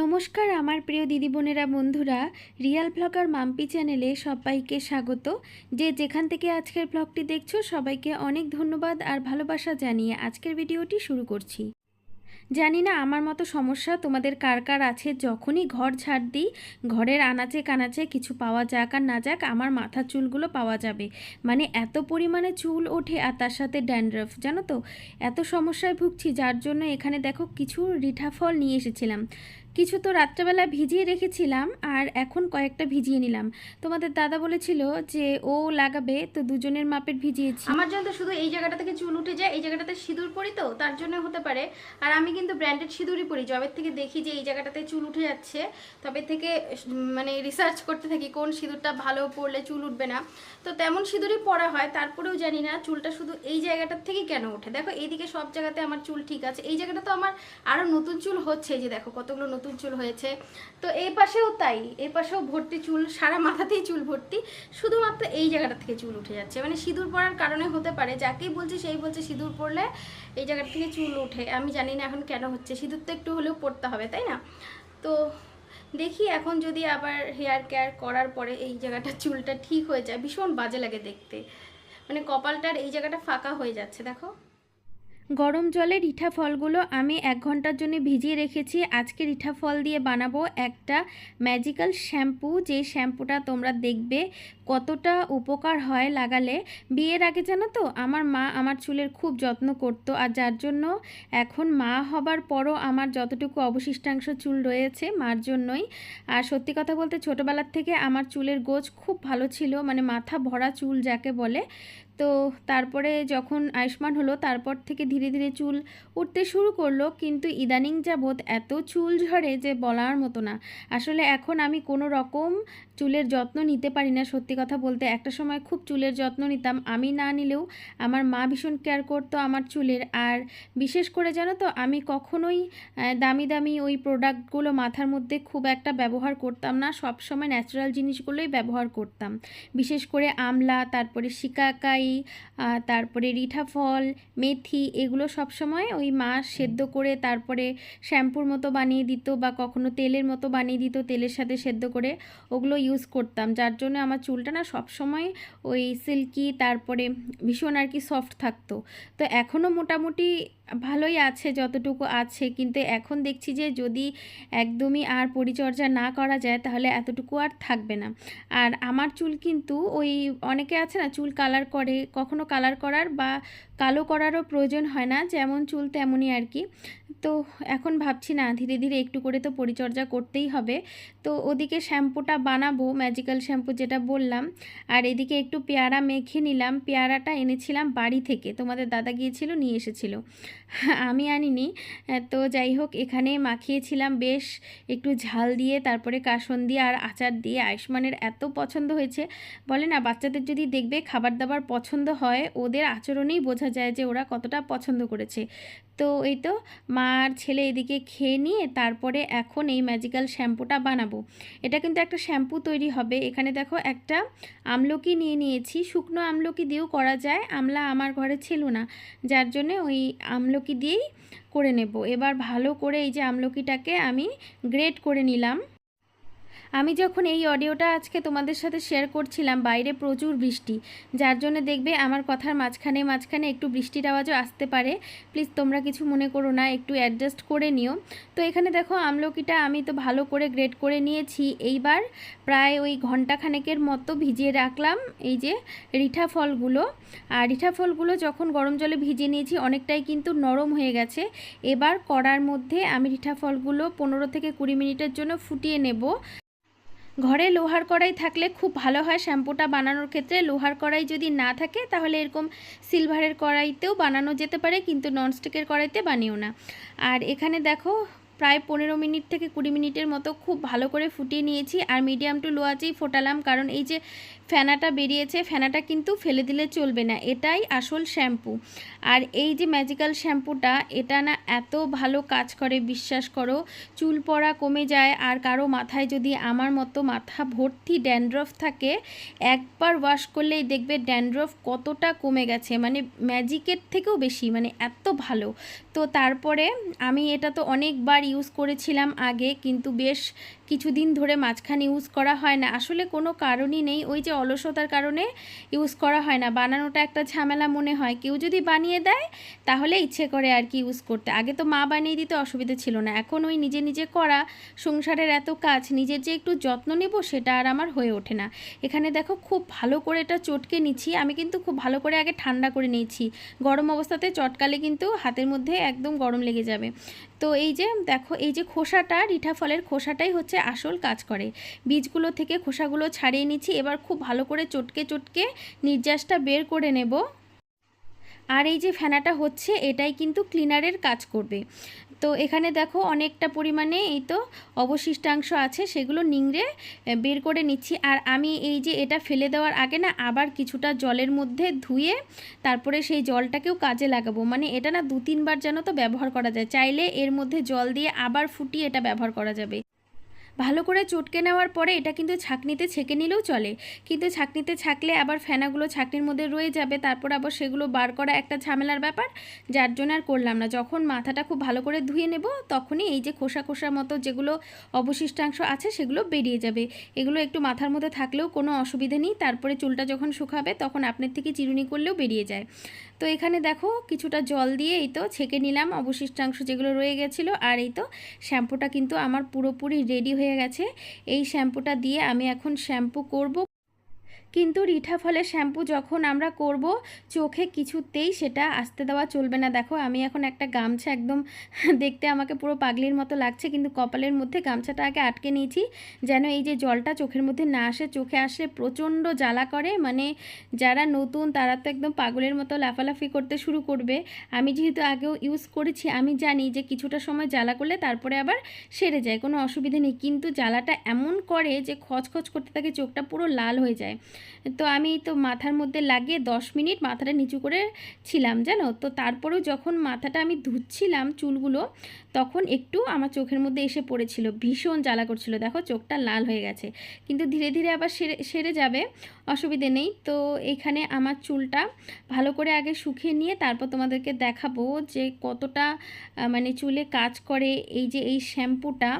নমস্কার আমার প্রিয় দিদি বোনেরা বন্ধুরা, রিয়াল ব্লগার মাম্পি চ্যানেলে সবাইকে স্বাগত। যে যেখান থেকে আজকের ব্লগটি দেখছ, সবাইকে অনেক ধন্যবাদ আর ভালোবাসা জানিয়ে আজকের ভিডিওটি শুরু করছি। জানি না আমার মতো সমস্যা তোমাদের কার কার আছে, যখনই ঘর ছাড় দিই, ঘরের আনাচে কানাচে কিছু পাওয়া যাক আর না যাক, আমার মাথার চুলগুলো পাওয়া যাবে। মানে এত পরিমাণে চুল ওঠে আর তার সাথে ড্যান্ড্রফ, জানো তো? এত সমস্যায় ভুগছি, যার জন্য এখানে দেখো কিছু রিঠা ফল নিয়ে এসেছিলাম। কিছু তো রাত্রেবেলা ভিজিয়ে রেখেছিলাম আর এখন কয়েকটা ভিজিয়ে নিলাম। তোমাদের দাদা বলেছিল যে ও লাগাবে, তো দুজনের মাপের ভিজিয়েছি। আমার জন্য তো শুধু এই জায়গাটা থেকে চুল উঠে যায়, এই জায়গাটাতে সিঁদুর পরি তো, তার জন্য হতে পারে। আর আমি কিন্তু ব্র্যান্ডেড সিঁদুরই পরি জবের থেকে দেখি যে এই জায়গাটাতে চুল উঠে যাচ্ছে, তবে থেকে মানে রিসার্চ করতে থাকি কোন সিঁদুরটা ভালো পরলে চুল উঠবে না। তো তেমন সিঁদুরই পরা হয়, তারপরেও জানি না চুলটা শুধু এই জায়গাটার থেকেই কেন ওঠে। দেখো, এইদিকে সব জায়গাতে আমার চুল ঠিক আছে, এই জায়গাটা তো আমার আরও নতুন চুল হচ্ছে যে দেখো কতগুলো নতুন চুল হয়েছে। তো এই পাশেও তাই এই পাশেও ভর্তি চুল, সারা মাথাতেই চুল ভর্তি। শুধুমাত্র এই জায়গাটা থেকে চুল উঠে যাচ্ছে। মানে সিঁদুর পরার কারণে হতে পারে, যাকেই বলছে সেই বলছে সিঁদুর পড়লে এই জায়গাটা থেকে চুল ওঠে আমি জানি না এখন কেন হচ্ছে, সিঁদুর তো একটু হলেও পড়তে হবে, তাই না? তো দেখি এখন যদি আবার হেয়ার কেয়ার করার পরে এই জায়গাটা চুলটা ঠিক হয়ে যায়, ভীষণ বাজে লাগে দেখতে। মানে কপালটার এই জায়গাটা ফাঁকা হয়ে যাচ্ছে, দেখো। গরম জলে রিঠা ফলগুলো আমি এক ঘণ্টার জন্য ভিজিয়ে রেখেছি। আজকে রিঠা ফল দিয়ে বানাবো একটা ম্যাজিক্যাল শ্যাম্পু যে শ্যাম্পুটা তোমরা দেখবে কতটা উপকার হয় লাগালে। বিয়ের আগে জানো তো, আমার মা আমার চুলের খুব যত্ন করতো আর যার জন্য এখন মা হবার পরও আমার যতটুকু অবশিষ্টাংশ চুল রয়েছে মার জন্যই। আর সত্যি কথা বলতে ছোটোবেলার থেকে আমার চুলের গোছ খুব ভালো ছিল মানে মাথা ভরা চুল যাকে বলে। তো তারপরে যখন আয়ুষ্মান হলো, তারপর থেকে ধীরে ধীরে চুল উঠতে শুরু করল। কিন্তু ইদানিং যাবৎ এত চুল ঝরে যে বলার মতো না। আসলে এখন আমি কোনো রকম চুলের যত্ন নিতে পারি না, সত্যি কথা বলতে। একটা সময় খুব চুলের যত্ন নিতাম। আমি না নিলেও আমার মা ভীষণ কেয়ার করতো আমার চুলের। আর বিশেষ করে জানো তো, আমি কখনোই দামি দামি ওই প্রোডাক্টগুলো মাথার মধ্যে খুব একটা ব্যবহার করতাম না। সব সময় ন্যাচারাল জিনিসগুলোই ব্যবহার করতাম। বিশেষ করে আমলা, তারপরে শিকাকাই আহ, তারপরে রিঠা ফল মেথি এগুলো সব সময় ওই মা সেদ্ধ করে তারপরে শ্যাম্পুর মতো বানিয়ে দিত বা কখনো তেলের মতো বানিয়ে দিত তেলের সাথে সেদ্ধ করে ওগুলো ইউজ করতাম। যার জন্য আমার চুলটা না সব সময় ওই সিল্কি তারপরে ভীষণ আর কি সফট থাকতো। তো এখনও মোটামুটি ভালোই আছে যতটুকু আছে। কিন্তু এখন দেখছি যে যদি একদমই আর পরিচর্যা না করা যায় তাহলে এতটুকু আর থাকবে না। আর আমার চুল কিন্তু ওই অনেকে আছে না চুল কালার করে কখনো কালার করার বা কালো করারও প্রয়োজন হয় না। যেমন চুল তেমনই আর কি। তো এখন ভাবছি না, ধীরে ধীরে একটু করে তো পরিচর্যা করতেই হবে। তো ওদিকে শ্যাম্পুটা বানাবো ম্যাজিক্যাল শ্যাম্পু যেটা বললাম। আর এদিকে একটু পেয়ারা মেখে নিলাম। পেয়ারাটা এনেছিলাম বাড়ি থেকে, তোমাদের দাদা গিয়েছিল, নিয়ে এসেছিল। আমি আনিনি, তো যাই হোক, এখানে মাখিয়েছিলাম বেশ। একটু ঝাল দিয়ে, তারপরে কাসন দিয়ে আর আচার দিয়ে। আয়ুষ্মানের এত পছন্দ হয়েছে। বলে না, বাচ্চাদের যদি দেখবে খাবার দাবার পছন্দ হয়, ওদের আচরণেই বোঝা যায় যে ওরা কতটা পছন্দ করেছে। তো এই তো মা আর ছেলে এদিকে খেয়ে নিয়ে তারপরে এখন এই ম্যাজিক্যাল শ্যাম্পুটা বানাবো। এটা কিন্তু একটা শ্যাম্পু তৈরি হবে। এখানে দেখো একটা আমলকি নিয়ে নিয়েছি। শুকনো আমলকি দিয়েও করা যায়। আমলা আমার ঘরে ছিল না। যার জন্য ওই আমলকি দিয়েই করে নেব। এবার ভালো করে এই যে আমলকিটাকে আমি গ্রেট করে নিলাম। আমি যখন এই অডিওটা আজকে তোমাদের সাথে শেয়ার করছিলাম, বাইরে প্রচুর বৃষ্টি, যার জন্য দেখবে আমার কথার মাঝখানে মাঝখানে একটু বৃষ্টির আওয়াজও আসতে পারে। প্লিজ তোমরা কিছু মনে করো না, একটু অ্যাডজাস্ট করে নিও। তো এখানে দেখো, আমলকিটা আমি তো ভালো করে গ্রেড করে নিয়েছি। এইবার প্রায় ওই ঘন্টাখানেকের মতো ভিজিয়ে রাখলাম এই যে রিঠা ফলগুলো। আর রিঠা ফলগুলো যখন গরম জলে ভিজিয়ে নিয়েছি, অনেকটাই কিন্তু নরম হয়ে গেছে। এবার কড়ার মধ্যে আমি রিঠা ফলগুলো পনেরো থেকে কুড়ি মিনিটের জন্য ফুটিয়ে নেব। ঘরে লোহার কড়াই থাকলে খুব ভালো হয়। শ্যাম্পুটা বানানোর ক্ষেত্রে লোহার কড়াই যদি না থাকে, তাহলে এরকম সিলভারের কড়াইতেও বানানো যেতে পারে, কিন্তু ননস্টিকের কড়াইতে বানিও না। আর এখানে দেখো, প্রায় পনেরো মিনিট থেকে কুড়ি মিনিটের মতো খুব ভালো করে ফুটিয়ে নিয়েছি। আর মিডিয়াম টু লো আঁচেই ফোটালাম, কারণ এই যে ফেনাটা বেরিয়েছে, ফেনাটা কিন্তু ফেলে দিলে চলবে না, এটাই আসল শ্যাম্পু। আর এই যে ম্যাজিক্যাল শ্যাম্পুটা, এটা না এত ভালো কাজ করে, বিশ্বাস করো, চুল পড়া কমে যায়, আর কারও মাথায় যদি আমার মতো মাথা ভর্তি ড্যান্ড্রফ থাকে, একবার ওয়াশ করলেই দেখবে ড্যান্ড্রফ কতটা কমে গেছে মানে ম্যাজিকের থেকেও বেশি মানে এত ভালো। তো তারপরে আমি এটা তো অনেকবার ইউজ করেছিলাম আগে, কিন্তু বেশ কিছুদিন ধরে মাঝখানে ইউজ করা হয় না, আসলে কোনো কারণই নেই, ওই যে অলসতার কারণে ইউজ করা হয় না। বানানোটা একটা ঝামেলা মনে হয়। কেউ যদি বানিয়ে দেয়, তাহলে ইচ্ছে করে আর কি ইউজ করতে। আগে তো মা বানিয়ে দিতে অসুবিধা ছিল না। এখন ওই নিজে নিজে করা, সংসারের এত কাজ, নিজের যে একটু যত্ন নেব, সেটা আর আমার হয়ে ওঠে না। এখানে দেখো খুব ভালো করে এটা চটকে নিচ্ছি। আমি কিন্তু খুব ভালো করে আগে ঠান্ডা করে নিয়েছি। গরম অবস্থাতে চটকালে কিন্তু হাতের মধ্যে একদম গরম লেগে যাবে। তো এই যে দেখো, এই যে খোসাটা, রিঠা ফলের খোসাটাই হচ্ছে আসল কাজ করে। বীজগুলো থেকে খোসাগুলো ছাড়িয়ে নিচ্ছি। এবার খুব ভালো করে চটকে চটকে নির্যাসটা বের করে নেব। আর এই যে ফেনাটা হচ্ছে, এটাই কিন্তু ক্লিনারের কাজ করবে। তো এখানে দেখো অনেকটা পরিমাণে এই তো অবশিষ্টাংশ আছে, সেগুলো নিংড়ে বের করে নিচ্ছি। আর আমি এই যে এটা ফেলে দেওয়ার আগে না আবার কিছুটা জলের মধ্যে ধুয়ে তারপরে সেই জলটাকেও কাজে লাগাবো। মানে এটা না দু তিনবার যেন তো ব্যবহার করা যায়, চাইলে এর মধ্যে জল দিয়ে আবার ফুটিয়ে এটা ব্যবহার করা যাবে। ভালো করে চটকে নেওয়ার পরে এটা কিন্তু ছাঁকনিতে ছেঁকে নিলেও চলে। কিন্তু ছাঁকনিতে ছাকলে আবার ফেনাগুলো ছাঁকনির মধ্যে রয়ে যাবে, তারপর আবার সেগুলো বার করা একটা ঝামেলার ব্যাপার, যার জন্য আর করলাম না। যখন মাথাটা খুব ভালো করে ধুয়ে নেব, তখনই এই যে খোসা খোসা মতো যেগুলো অবশিষ্টাংশ আছে সেগুলো বেরিয়ে যাবে। এগুলো একটু মাথার মধ্যে থাকলেও কোনো অসুবিধা নেই। তারপরে চুলটা যখন শুকাবে, তখন আপনার থেকে চিরুনি করলেও বেরিয়ে যায়। তো এখানে দেখো কিছুটা জল দিয়ে এই তো ছেঁকে নিলাম, অবশিষ্টাংশ যেগুলো রয়ে গেছিল, আর এই তো শ্যাম্পুটা কিন্তু আমার পুরোপুরি রেডি হয়ে গেছে। এই শ্যাম্পুটা দিয়ে আমি এখন শ্যাম্পু করব। কিন্তু রিঠা ফলের শ্যাম্পু যখন আমরা করব, চোখে কিছুতেই সেটা আসতে দেওয়া চলবে না। দেখো, আমি এখন একটা গামছা একদম দেখতে আমাকে পুরো পাগলির মতো লাগছে, কিন্তু কপালের মধ্যে গামছাটা আগে আটকে নিয়েছি, যেন এই যে জলটা চোখের মধ্যে না আসে, চোখে আসলে প্রচণ্ড জ্বালা করে। মানে যারা নতুন, তারা তো একদম পাগলের মতো লাফালাফি করতে শুরু করবে। আমি যেহেতু আগেও ইউজ করেছি, আমি জানি যে কিছুটা সময় জ্বালা করলে তারপরে আবার সেরে যায়, কোনো অসুবিধা নেই। কিন্তু জ্বালাটা এমন করে যে খচখচ করতে থাকে, চোখটা পুরো লাল হয়ে যায়। তো আমি তো মাথার মধ্যে লাগিয়ে দশ মিনিট মাথাটা নিচু করে ছিলাম, জানো? তো তারপরেও যখন মাথাটা আমি ধুচ্ছিলাম চুলগুলো, তখন একটু আমার চোখের মধ্যে এসে পড়েছিল, ভীষণ জ্বালা করছিল। দেখো, চোখটা লাল হয়ে গেছে। কিন্তু ধীরে ধীরে আবার সেরে সেরে যাবে, অসুবিধে নেই। তো এইখানে আমার চুলটা ভালো করে আগে শুকিয়ে নিয়ে তারপর তোমাদেরকে দেখাবো যে কতটা মানে চুলে কাজ করে এই যে এই শ্যাম্পুটা।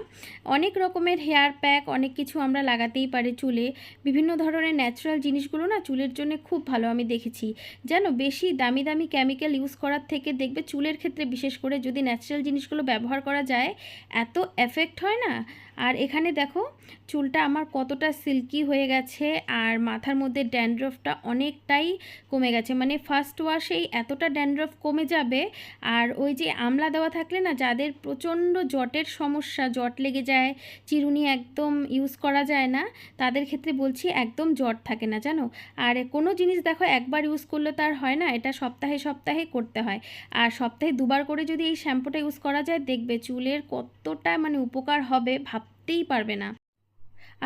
অনেক রকমের হেয়ার প্যাক, অনেক কিছু আমরা লাগাতেই পারি চুলে। বিভিন্ন ধরনের ন্যাচারাল জিনিসগুলো না চুলের জন্য খুব ভালো আমি দেখেছি। যেন বেশি দামি দামি কেমিক্যাল ইউজ করার থেকে দেখবে চুলের ক্ষেত্রে বিশেষ করে যদি ন্যাচারাল জিনিসগুলো ব্যবহার করা যায়, এত এফেক্ট হয় না? আর এখানে দেখো, চুলটা আমার কতটা সিল্কি হয়ে গেছে আর মাথার মধ্যে ড্যান্ড্রফটা অনেকটাই কমে গেছে। মানে ফার্স্ট ওয়াশেই এতটা ড্যান্ড্রফ কমে যাবে আর ওই যে আমলা দেওয়া থাকলে না, যাদের প্রচণ্ড জটের সমস্যা, জট লেগে যায়, চিরুনি একদম ইউজ করা যায় না, তাদের ক্ষেত্রে বলছি একদম জট থাকে না, জানো? আর কোনো জিনিস দেখো একবার ইউজ করলে তার হয় না, এটা সপ্তাহে সপ্তাহে করতে হয়। আর সপ্তাহে দুবার করে যদি এই শ্যাম্পুটা ইউজ করা যায়, দেখবে চুলের কতটা মানে উপকার হবে ভাবতেই পারবে না।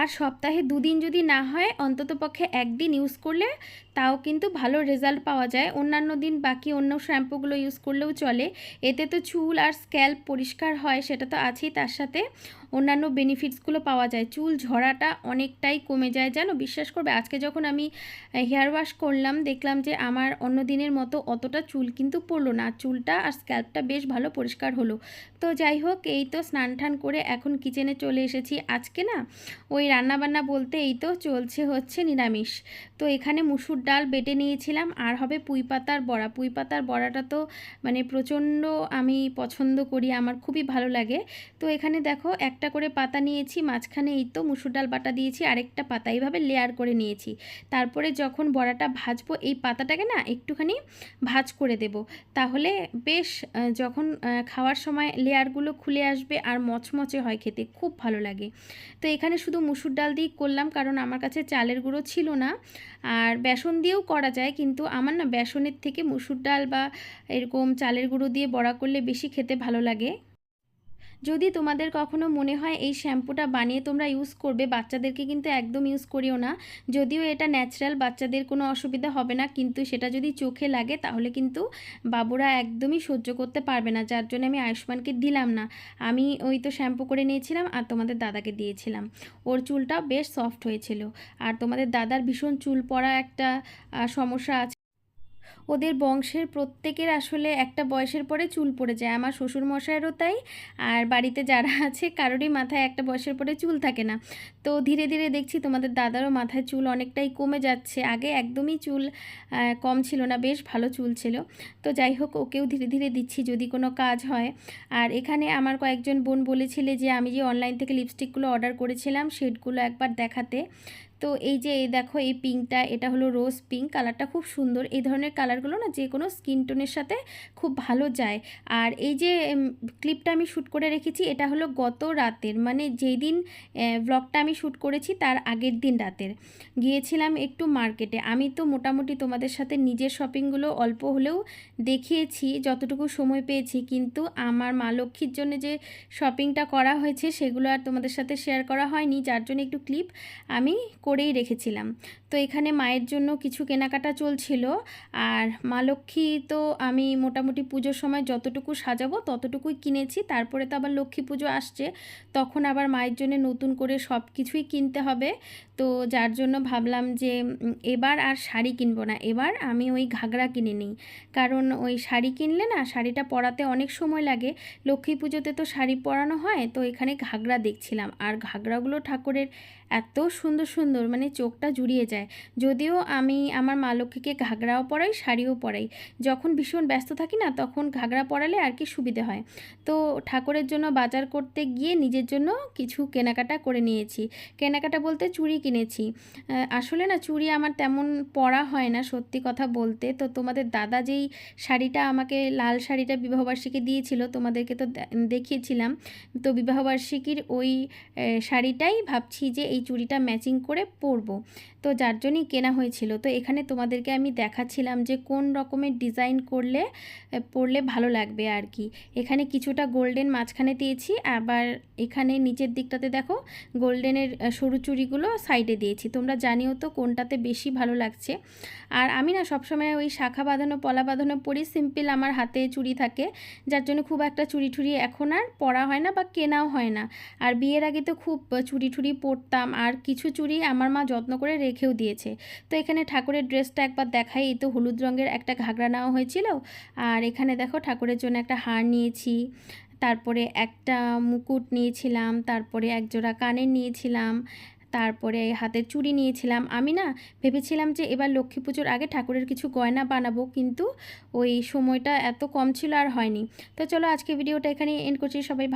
আর সপ্তাহে দুদিন যদি না হয়, অন্তত পক্ষে একদিন ইউজ করলে তাও কিন্তু ভালো রেজাল্ট পাওয়া যায়। অন্যান্য দিন বাকি অন্য শ্যাম্পুগুলো ইউজ করলেও চলে। এতে তো চুল আর স্ক্যাল্প পরিষ্কার হয়, সেটা তো আছেই তার সাথে। অন্যান্য বেনিফিটসগুলো পাওয়া যায়। চুল ঝরাটা অনেকটাই কমে যায়, জানো? বিশ্বাস করবে? আজকে যখন আমি হেয়ার ওয়াশ করলাম, দেখলাম যে আমার অন্য দিনের মতো অতটা চুল কিন্তু পড়ল না। চুলটা আর স্ক্যাল্পটা বেশ ভালো পরিষ্কার হলো। তো যাই হোক, এই তো স্নান টান করে এখন কিচেনে চলে এসেছি। আজকে না, ওই রান্নাবান্না বলতে এই তো চলছে হচ্ছে নিরামিষ। তো এখানে মুসুর ডাল বেটে নিয়েছিলাম, আর হবে পুঁই পাতার বড়া। পুঁই পাতার বড়াটা তো মানে প্রচণ্ড আমি পছন্দ করি, আমার খুবই ভালো লাগে। তো এখানে দেখো একটা করে পাতা নিয়েছি, মাঝখানে এই তো মুসুর ডাল বাটা দিয়েছি, আরেকটা পাতা। এইভাবে লেয়ার করে নিয়েছি। তারপরে যখন বড়াটা ভাজবো, এই পাতাটাকে না একটুখানি ভাজ করে দেব। তাহলে বেশ যখন খাওয়ার সময় লেয়ারগুলো খুলে আসবে আর মচমচে হয় খেতে, খুব ভালো লাগে। তো এখানে শুধু মুসুর ডাল দিয়েই করলাম, কারণ আমার কাছে চালের গুঁড়ো ছিল না। আর বেসন দিয়েও করা যায়, কিন্তু আমার না বেসনের থেকে মুসুর ডাল বা এরকম চালের গুঁড়ো দিয়ে বড়া করলে বেশি খেতে ভালো লাগে। যদি তোমাদের কখনো মনে হয় এই শ্যাম্পুটা বানিয়ে তোমরা ইউজ করবে, বাচ্চাদেরকে কিন্তু একদম ইউজ করিও না। যদিও এটা ন্যাচারাল বাচ্চাদের কোনো অসুবিধা হবে না, কিন্তু সেটা যদি চোখে লাগে তাহলে কিন্তু বাবুরা একদমই সহ্য করতে পারবে না, যার জন্য আমি আয়ুষ্মানকে দিলাম না। আমি ওই তো শ্যাম্পু করে নিয়েছিলাম আর তোমাদের দাদাকে দিয়েছিলাম। ওর চুলটা বেশ সফট হয়েছিল। আর তোমাদের দাদার ভীষণ চুল পড়া একটা সমস্যা আছে। ওদের বংশের প্রত্যেকের আসলে একটা বয়সের পরে চুল পড়ে যায়। আমার শ্বশুর মশাইয়েরও তাই। আর বাড়িতে যারা আছে, কারোরই মাথায় একটা বয়সের পরে চুল থাকে না। তো ধীরে ধীরে দেখছি তোমাদের দাদারও মাথায় চুল অনেকটাই কমে যাচ্ছে। আগে একদমই চুল কম ছিল না, বেশ ভালো চুল ছিল। তো যাই হোক, ওকেও ধীরে ধীরে দিচ্ছি যদি কোনো কাজ হয়। আর এখানে আমার কয়েকজন বোন বলেছিলে যে আমি যে অনলাইন থেকে লিপস্টিকগুলো অর্ডার করেছিলাম শেডগুলো একবার দেখাতে। তো এই যে, এই দেখো, এই পিঙ্কটা এটা হলো রোজ পিঙ্ক কালারটা খুব সুন্দর। এই ধরনের কালারগুলো না যে কোনো স্কিন টোনের সাথে খুব ভালো যায়। আর এই যে ক্লিপটা আমি শ্যুট করে রেখেছি, এটা হলো গত রাতের মানে যেই দিন ব্লগটা আমি শ্যুট করেছি তার আগের দিন রাতের। গিয়েছিলাম একটু মার্কেটে। আমি তো মোটামুটি তোমাদের সাথে নিজের শপিংগুলো অল্প হলেও দেখিয়েছি, যতটুকু সময় পেয়েছি। কিন্তু আমার মা লক্ষ্মীর জন্য যে শপিংটা করা হয়েছে, সেগুলো আর তোমাদের সাথে শেয়ার করা হয়নি, যার জন্য একটু ক্লিপ আমি করেই রেখেছিলাম। তো এখানে মায়ের জন্য কিছু কেনাকাটা চলছিল। আর মা লক্ষ্মী তো আমি মোটামুটি পুজোর সময় যতটুকু সাজাবো ততটুকুই কিনেছি। তারপরে তো আবার লক্ষ্মী পুজো আসছে। তখন আবার মায়ের জন্য নতুন করে সব কিছুই কিনতে হবে। তো যার জন্য ভাবলাম যে এবার আর শাড়ি কিনবো না। এবার আমি ওই ঘাগরা কিনে নিই। কারণ ওই শাড়ি কিনলে না, শাড়িটা পরাতে অনেক সময় লাগে। লক্ষ্মী পুজোতে তো শাড়ি পরানো হয়, তো এখানে ঘাগরা দেখছিলাম। আর ঘাগরাগুলো ঠাকুরের এত সুন্দর সুন্দর মানে চোখটা জুড়িয়ে যায়। যদিও আমি আমার মা লক্ষ্মীকে ঘাগরাও পরাই, শাড়িও পরাই। যখন ভীষণ ব্যস্ত থাকি না, তখন ঘাগরা পরালে আর কি সুবিধে হয়। তো ঠাকুরের জন্য বাজার করতে গিয়ে নিজের জন্য কিছু কেনাকাটা করে নিয়েছি। কেনাকাটা বলতে চুড়ি কিনেছি। আসলে না, চুড়ি আমার তেমন পরা হয় না, সত্যি কথা বলতে। তো তোমাদের দাদা যেই শাড়িটা আমাকে, লাল শাড়িটা বিবাহবার্ষিকী দিয়েছিল, তোমাদেরকে তো দেখিয়েছিলাম। তো বিবাহবার্ষিকীর ওই শাড়িটাই ভাবছি যে এই চুড়িটা ম্যাচিং করে পরবো। তো যার জন্যই কেনা হয়েছিল। তো এখানে তোমাদেরকে আমি দেখাচ্ছিলাম যে কোন রকমের ডিজাইন করলে পরলে ভালো লাগবে আর কি। এখানে কিছুটা গোল্ডেন মাঝখানে দিয়েছি, আবার এখানে নিচের দিকটাতে দেখো, গোল্ডেনের সরু চুড়িগুলো সাইডে দিয়েছি। তোমরা জানিও তো কোনটাতে বেশি ভালো লাগছে। আর আমি না সবসময় ওই শাখা বাঁধানো, পলা বাঁধানো পরি, সিম্পল আমার হাতে চুড়ি থাকে। যার জন্য খুব একটা চুড়ি ঠুড়ি এখন আর পরা হয় না বা কেনাও হয় না। আর বিয়ের আগে তো খুব চুড়ি ঠুড়ি পরতাম। আর কিছু চুড়ি আমার মা যত্ন করে রেখেও দিয়েছে। তো এখানে ঠাকুরের ড্রেসটা একবার দেখাই। এই তো হলুদ রঙের একটা ঘাগরা নেওয়া হয়েছিল। আর এখানে দেখো ঠাকুরের জন্য একটা হার নিয়েছি। তারপরে একটা মুকুট নিয়েছিলাম। তারপরে একজোড়া কানের নিয়েছিলাম। তারপরে হাতের চুড়ি নিয়েছিলাম। আমি না ভেবেছিলাম যে এবার লক্ষ্মী পুজোর আগে ঠাকুরের কিছু গয়না বানাবো। কিন্তু ওই সময়টা এত কম ছিল আর হয়নি। তো চলো আজকে ভিডিওটা এখানে এন্ড করছি। সবাই